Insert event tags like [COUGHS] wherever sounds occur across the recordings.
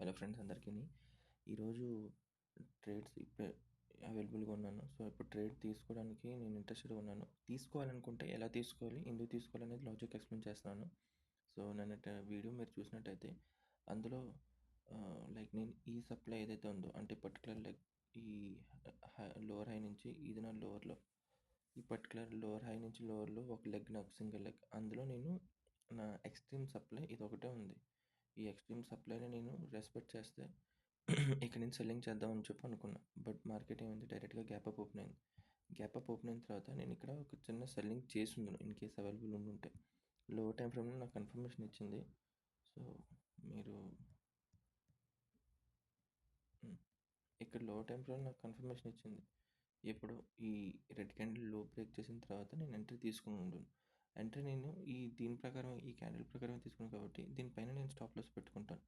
Hello friends అందరికీ. ఈరోజు trades ఇప్పుడే అవైలబుల్గా ఉన్నాను. సో ఇప్పుడు ట్రేడ్ తీసుకోవడానికి నేను ఇంట్రెస్టెడ్ ఉన్నాను. తీసుకోవాలనుకుంటే ఎలా తీసుకోవాలి? ఎందుకు తీసుకోవాలి అనేది లాజిక్ ఎక్స్ప్లెయిన్ చేస్తున్నాను. సో నేను వీడియో మీరు చూసినట్టయితే అందులో లైక్ నేను ఈ సప్లై ఏదైతే ఉందో అంటే పర్టికులర్ లైక్ ఈ లోవర్ హై నుంచి ఇది నా లోవర్లో ఈ పర్టికులర్ లోవర్ హై నుంచి లోవర్లో ఒక లెగ్ నాకు సింగిల్ లెగ్ అందులో నేను నా ఎక్స్ట్రీమ్ సప్లై ఇది ఒకటే ఉంది. ఈ ఎక్స్ట్రీమ్ సప్లైని నేను రెస్పెక్ట్ చేస్తే [COUGHS] ఇక్కడ నుంచి సెల్లింగ్ చేద్దామని చెప్పి అనుకున్నా. బట్ మార్కెట్ ఏమైంది? డైరెక్ట్గా గ్యాప్ అప్ ఓపెన్ అయింది. గ్యాప్ అప్ ఓపెన్ అయిన తర్వాత నేను ఇక్కడ ఒక చిన్న సెల్లింగ్ చేసి ఉందను ఇన్ కేస్ అవైలబుల్ ఉండుంటే లో టైం ఫ్రేమ్లో నాకు కన్ఫర్మేషన్ ఇచ్చింది. సో మీరు ఇక్కడ లో టైం ఫ్రేమ్ నాకు కన్ఫర్మేషన్ ఇచ్చింది. ఇప్పుడు ఈ రెడ్ క్యాండిల్లో బ్రేక్ చేసిన తర్వాత నేను ఎంట్రీ తీసుకుని ఉంటాను ఎంట్రీ నేను ఈ దీని ప్రకారం ఈ క్యాండిల్ ప్రకారం తీసుకున్నాను కాబట్టి దీనిపైన నేను స్టాప్ లాస్ పెట్టుకుంటాను.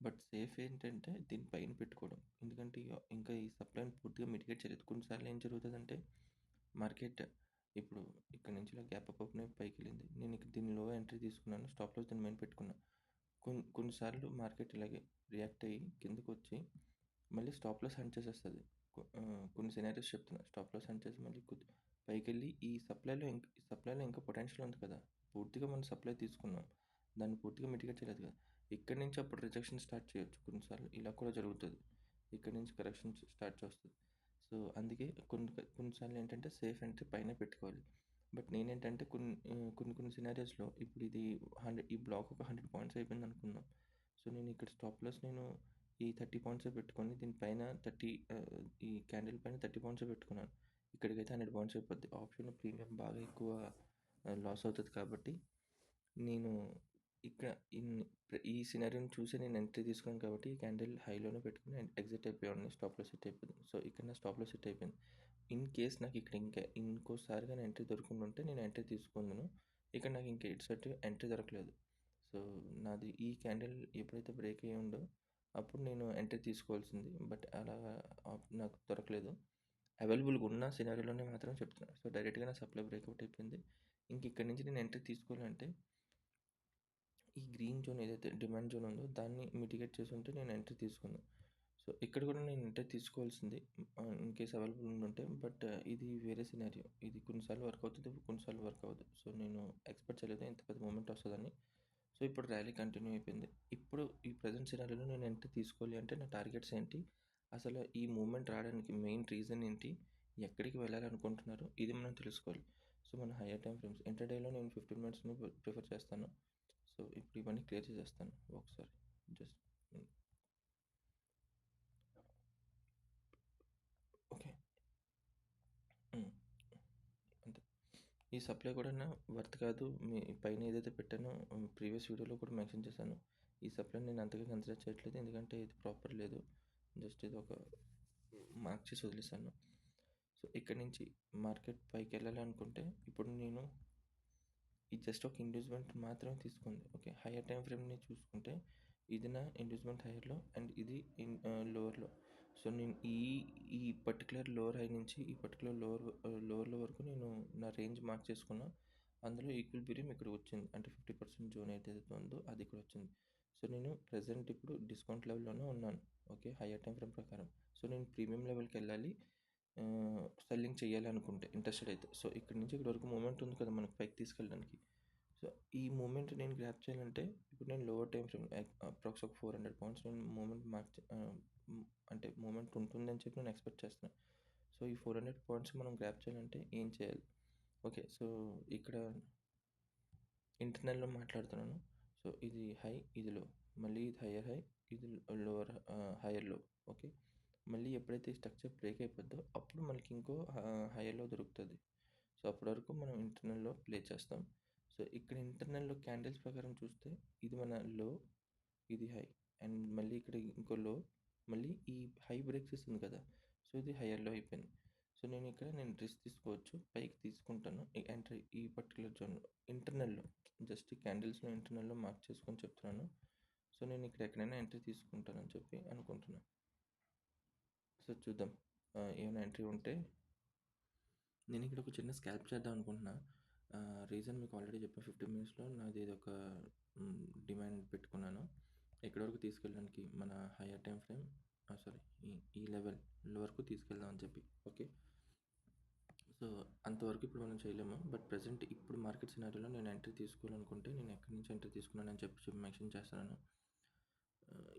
బట్ సేఫ్ ఏంటంటే దీనిపైన పెట్టుకోవడం. ఎందుకంటే ఇంకా ఈ సప్లైని పూర్తిగా మిటిగేట్ చేయలేదు. కొన్నిసార్లు ఏం జరుగుతుందంటే మార్కెట్ ఇప్పుడు ఇక్కడ నుంచి ఇలా గ్యాప్ అప్ అప్నే పైకి వెళ్ళింది. నేను ఇక్కడ దీనిలో ఎంట్రీ తీసుకున్నాను స్టాప్ లాస్ దీని మెయిన్ పెట్టుకున్నాను కొన్ని కొన్నిసార్లు మార్కెట్ ఇలాగే రియాక్ట్ అయ్యి కిందకు వచ్చి మళ్ళీ స్టాప్ లాస్ హంట్ చేసేస్తుంది. కొన్ని సినారీస్ చెప్తున్నా. స్టాప్ లాస్ హంట్ చేసి మళ్ళీ పైకి వెళ్ళి ఈ సప్లైలో ఇంక సప్లైలో ఇంకా పొటెన్షియల్ ఉంది కదా. పూర్తిగా మనం సప్లై తీసుకున్నాం. దాన్ని పూర్తిగా మిటిగేట్ చేయలేదు కదా. ఇక్కడి నుంచి అప్పుడు రిజెక్షన్ స్టార్ట్ చేయొచ్చు. కొన్నిసార్లు ఇలా కూడా జరుగుతుంది. ఇక్కడి నుంచి కరెక్షన్ స్టార్ట్ చేస్తుంది. సో అందుకే కొన్ని కొన్నిసార్లు ఏంటంటే సేఫ్ ఎంట్రీ పైన పెట్టుకోవాలి. బట్ నేనేంటంటే కొన్ని కొన్ని కొన్ని సినారియోస్లో ఇప్పుడు ఇది హండ్రెడ్ ఈ బ్లాక్ ఒక హండ్రెడ్ పాయింట్స్ అయిపోయింది అనుకుందాం సో నేను ఇక్కడ స్టాప్ లాస్ నేను ఈ థర్టీ పాయింట్స్ పెట్టుకొని దీనిపైన థర్టీ ఈ క్యాండిల్ పైన థర్టీ పాయింట్స్ పెట్టుకున్నాను. ఇక్కడికైతే హండ్రెడ్ పాయింట్స్ అయిపోద్ది. ఆప్షన్ ప్రీమియం బాగా ఎక్కువ లాస్ అవుతుంది కాబట్టి నేను ఇక్కడ ఈ సినారియోని చూసి నేను ఎంట్రీ తీసుకున్నాను కాబట్టి ఈ క్యాండిల్ హైలోనే పెట్టుకుని ఎగ్జిట్ అయిపోయాను స్టాప్లో సెట్ అయిపోయింది. సో ఇక్కడ నా స్టాప్లో సెట్ అయిపోయింది. ఇన్ కేస్ నాకు ఇక్కడ ఇంకా ఇంకోసారిగా నేను ఎంట్రీ దొరుకుంటుంటే నేను ఎంట్రీ తీసుకున్నాను ఇక్కడ నాకు ఇంకా ఇటు సైడ్ ఎంట్రీ దొరకలేదు. సో నాది ఈ క్యాండిల్ ఎప్పుడైతే బ్రేక్ అయ్యి ఉందో అప్పుడు నేను ఎంట్రీ తీసుకోవాల్సింది. బట్ అలా నాకు దొరకలేదు. అవైలబుల్గా ఉన్న సినారీలోనే మాత్రం చెప్తున్నాను సో డైరెక్ట్గా నా సప్లై బ్రేక్అవుట్ అయిపోయింది. ఇంక ఇక్కడ నుంచి నేను ఎంట్రీ తీసుకోవాలంటే ఈ గ్రీన్ జోన్ ఏదైతే డిమాండ్ జోన్ ఉందో దాన్ని మిటిగేట్ చేసి ఉంటే నేను ఎంట్రీ తీసుకున్నాను సో ఇక్కడ కూడా నేను ఎంట్రీ తీసుకోవాల్సింది ఇన్ కేస్ అవైలబుల్ ఉంటే బట్ ఇది వేరే సినారియో. ఇది కొన్నిసార్లు వర్క్ అవుతుంది కొన్నిసార్లు వర్క్ అవ్వదు. సో నేను ఎక్స్పెక్ట్ చేయలేదు ఇంత పెద్ద మూమెంట్ వస్తుందని. సో ఇప్పుడు ర్యాలీ కంటిన్యూ అయిపోయింది. ఇప్పుడు ఈ ప్రజెంట్ సినారీలో నేను ఎంట్రీ తీసుకోవాలి అంటే నా టార్గెట్స్ ఏంటి? అసలు ఈ మూమెంట్ రావడానికి మెయిన్ రీజన్ ఏంటి? ఎక్కడికి వెళ్ళాలనుకుంటున్నారు? ఇది మనం తెలుసుకోవాలి. సో మన హయ్యర్ టైం ఫ్రేమ్స్ ఇంటర్డేలో నేను ఫిఫ్టీన్ మినిట్స్ని ప్రిఫర్ చేస్తాను. సో ఇప్పుడు ఇవన్నీ క్లియర్ చేసేస్తాను ఒకసారి జస్ట్ ఓకే. అంతే. ఈ సప్లై కూడా వర్త్ కాదు. మీ పైన ఏదైతే పెట్టానో ప్రీవియస్ వీడియోలో కూడా మెన్షన్ చేశాను. ఈ సప్లై నేను అంతగా కన్సిడర్ చేయట్లేదు. ఎందుకంటే ఇది ప్రాపర్ లేదు. జస్ట్ ఇది ఒక మార్క్ చేసి వదిలేసాను సో ఇక్కడ నుంచి మార్కెట్ పైకి వెళ్ళాలి అనుకుంటే ఇప్పుడు నేను ఇది జస్ట్ ఒక ఇండ్యూస్మెంట్ మాత్రమే తీసుకుంది ఓకే హయ్యర్ టైం ఫ్రేమ్ని చూసుకుంటే ఇది నా ఇండ్యూస్మెంట్ హైయర్లో అండ్ ఇది ఇన్ లోవర్లో సో నేను ఈ ఈ పర్టికులర్ లోవర్ హై నుంచి ఈ పర్టికులర్ లోవర్ లోవర్లో వరకు నేను నా రేంజ్ మార్క్ చేసుకున్నా అందులో ఈక్వల్ బీరియం ఇక్కడ వచ్చింది. అంటే ఫిఫ్టీ పర్సెంట్ జోన్ ఏదైతే ఉందో అది ఇక్కడ వచ్చింది. సో నేను ప్రజెంట్ ఇప్పుడు డిస్కౌంట్ లెవెల్లోనే ఉన్నాను. ఓకే? హయ్యర్ టైం ఫ్రేమ్ ప్రకారం. సో నేను ప్రీమియం లెవెల్కి వెళ్ళాలి. సెల్లింగ్ చేయాలి అనుకుంటే ఇంట్రెస్టెడ్ అయితే. సో ఇక్కడ నుంచి ఇక్కడ వరకు మూమెంట్ ఉంది కదా మనకి పైకి తీసుకెళ్ళడానికి. సో ఈ మూమెంట్ నేను గ్రాప్ చేయాలంటే ఇప్పుడు నేను లోవర్ టైం ఫ్రేమ్ అప్రాక్స్ ఒక ఫోర్ హండ్రెడ్ పాయింట్స్ నేను మూమెంట్ మార్క్ అంటే మూమెంట్ ఉంటుందని చెప్పి నేను ఎక్స్పెక్ట్ చేస్తున్నాను సో ఈ ఫోర్ హండ్రెడ్ పాయింట్స్ మనం గ్రాప్ చేయాలంటే ఏం చేయాలి? ఓకే? సో ఇక్కడ ఇంటర్నల్లో మాట్లాడుతున్నాను. సో ఇది హై ఇది లో. మళ్ళీ ఇది హయ్యర్ హై ఇది లోవర్ హయ్యర్లో. ఓకే? మళ్ళీ ఎప్పుడైతే స్ట్రక్చర్ బ్రేక్ అయిపోద్దో అప్పుడు మనకి ఇంకో హైయర్లో దొరుకుతుంది. సో అప్పటి వరకు మనం ఇంటర్నల్లో ప్లే చేస్తాం. సో ఇక్కడ ఇంటర్నల్లో క్యాండిల్స్ ప్రకారం చూస్తే ఇది మన లో ఇది హై. అండ్ మళ్ళీ ఇక్కడ ఇంకో లో మళ్ళీ ఈ హై బ్రేక్ చేస్తుంది కదా. సో ఇది హయ్యర్లో అయిపోయింది. సో నేను ఇక్కడ నేను డ్రెస్ తీసుకోవచ్చు పైకి తీసుకుంటాను. ఎంట్రీ ఈ పర్టికులర్ జోన్ ఇంటర్నల్లో జస్ట్ క్యాండిల్స్లో ఇంటర్నల్లో మార్క్ చేసుకొని చెప్తున్నాను. సో నేను ఇక్కడ ఎక్కడైనా ఎంట్రీ తీసుకుంటానని చెప్పి అనుకుంటున్నాను సో చూద్దాం. ఏమైనా ఎంట్రీ ఉంటే నేను ఇక్కడ ఒక చిన్న స్కాల్ప్ చేద్దాం అనుకుంటున్నా. రీజన్ మీకు ఆల్రెడీ చెప్పాను ఫిఫ్టీన్ మినిట్స్లో నాది ఇది ఒక డిమాండ్ పెట్టుకున్నాను. ఎక్కడి వరకు తీసుకెళ్ళడానికి మన హైయర్ టైం ఫ్రేమ్ సారీ ఈ ఈ లెవెల్ వరకు తీసుకెళ్దాం అని చెప్పి ఓకే? సో అంతవరకు ఇప్పుడు మనం చేయలేము. బట్ ప్రజెంట్ ఇప్పుడు మార్కెట్ సినారీలో నేను ఎంట్రీ తీసుకోవాలనుకుంటే నేను ఎక్కడి నుంచి ఎంట్రీ తీసుకున్నానని చెప్పి చెప్పి మెన్షన్ చేస్తున్నాను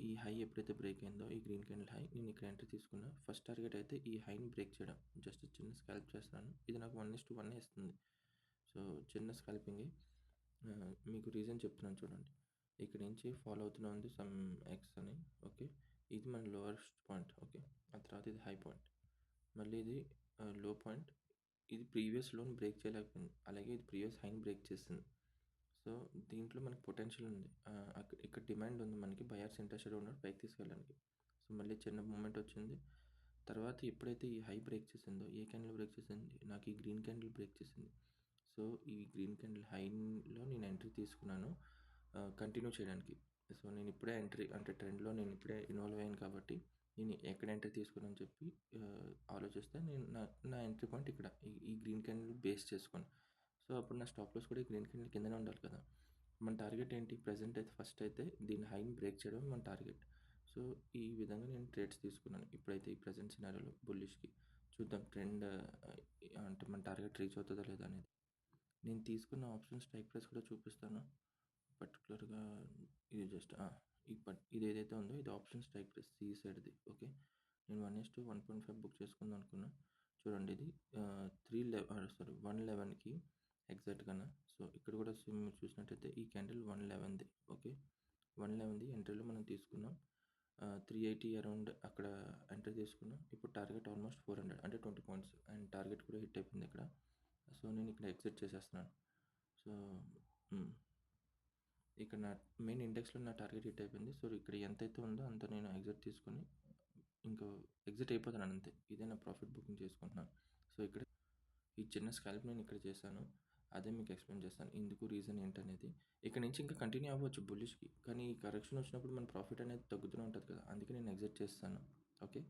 ఈ హై ఎప్పుడైతే బ్రేక్ అయిందో ఈ గ్రీన్ క్యాండిల్ హై నేను ఇక్కడ ఎంట్రీ తీసుకున్నా. ఫస్ట్ టార్గెట్ అయితే ఈ హైని బ్రేక్ చేయడం. జస్ట్ చిన్న స్కాల్ప్ చేస్తున్నాను. ఇది నాకు వన్ ఇస్ టు వన్ ఇస్తుంది సో చిన్న స్కాల్పింగ్. మీకు రీజన్ చెప్తున్నాను చూడండి. ఇక్కడ నుంచి ఫాలో అవుతూనే ఉంది సమ్ ఎక్స్ అని. ఓకే? ఇది మన లోవెస్ట్ పాయింట్. ఓకే? ఆ తర్వాత ఇది హై పాయింట్. మళ్ళీ ఇది లో పాయింట్. ఇది ప్రీవియస్ లోన్ బ్రేక్ చేయలేకపోయింది. అలాగే ఇది ప్రీవియస్ హైని బ్రేక్ చేసింది. సో దీంట్లో మనకి పొటెన్షియల్ ఉంది. అక్కడ ఇక్కడ డిమాండ్ ఉంది మనకి బయర్స్ ఇంట్రెస్టెడ్ ఉన్నారు పైకి తీసుకెళ్ళడానికి. సో మళ్ళీ చిన్న మూమెంట్ వచ్చింది. తర్వాత ఎప్పుడైతే ఈ హై బ్రేక్ చేసిందో ఏ క్యాండిల్ బ్రేక్ చేసింది? నాకు ఈ గ్రీన్ క్యాండిల్ బ్రేక్ చేసింది. సో ఈ గ్రీన్ క్యాండిల్ హైలో నేను ఎంట్రీ తీసుకున్నాను. కంటిన్యూ చేయడానికి. సో నేను ఇప్పుడే ఎంట్రీ అంటే ట్రెండ్లో నేను ఇప్పుడే ఇన్వాల్వ్ అయ్యాను కాబట్టి నేను ఎక్కడ ఎంట్రీ అని చెప్పి ఆలోచిస్తే. నేను నా నా ఎంట్రీ పాయింట్ ఇక్కడ. ఈ గ్రీన్ క్యాండిల్ బేస్ చేసుకొని సో అప్పుడు నా స్టాప్ లాస్ కూడా ఈ గ్రీన్ క్యాండిల్ కిందనే ఉండాలి కదా. మన టార్గెట్ ఏంటి? ప్రజెంట్ అయితే ఫస్ట్ అయితే దీని హైని బ్రేక్ చేయడం మన టార్గెట్ సో ఈ విధంగా నేను ట్రేడ్స్ తీసుకున్నాను. ఇప్పుడైతే ఈ ప్రజెంట్ సినారియోలో బుల్లిష్కి చూద్దాం. ట్రెండ్ అంటే మన టార్గెట్ రీచ్ అవుతుందో లేదా అనేది. నేను తీసుకున్న ఆప్షన్ స్ట్రైక్ ప్రైస్ కూడా చూపిస్తాను. పర్టికులర్గా ఇది జస్ట్ ఇది ఏదైతే ఉందో ఇది ఆప్షన్ స్ట్రైక్ సీ సి సైడ్ది ఓకే? నేను one is to one point five book చేసుకుందాం అనుకున్నా. చూడండి ఇది త్రీ లెవెన్ సారీ వన్ లెవెన్కి ఎగ్జాక్ట్గా సో ఇక్కడ కూడా సిమ్ చూసినట్టయితే ఈ క్యాండిల్ వన్ లెవెన్ది ఓకే? వన్ లెవెన్ది ఎంట్రీలో మనం తీసుకున్నాం. త్రీ ఎయిటీ అరౌండ్ అక్కడ ఎంట్రీ తీసుకున్నాం. ఇప్పుడు టార్గెట్ ఆల్మోస్ట్ ఫోర్ హండ్రెడ్ అంటే ట్వంటీ పాయింట్స్ అండ్ టార్గెట్ కూడా హిట్ అయిపోయింది ఇక్కడ. సో నేను ఇక్కడ ఎగ్జిట్ చేసేస్తున్నాను. సో ఇక్కడ నా మెయిన్ ఇండెక్స్లో నా టార్గెట్ హిట్ అయిపోయింది. సో ఇక్కడ ఎంతైతే ఉందో అంత నేను ఎగ్జిట్ తీసుకొని ఇంకా ఎగ్జిట్ అయిపోతున్నాను అంతే. ఇదే నా ప్రాఫిట్ బుకింగ్ చేసుకుంటున్నాను. సో ఇక్కడ ఈ చిన్న స్కాల్ప్ నేను ఇక్కడ చేశాను. అదే మీకు ఎక్స్ప్లెయిన్ చేస్తాను. ఇందుకు రీజన్ ఏంటనేది. ఇక్కడ నుంచి ఇంకా కంటిన్యూ అవ్వచ్చు బుల్లిష్కి కానీ ఈ కరెక్షన్ వచ్చినప్పుడు మన ప్రాఫిట్ అనేది తగ్గుతూనే ఉంటుంది కదా. అందుకే నేను ఎగ్జిట్ చేస్తాను. ఓకే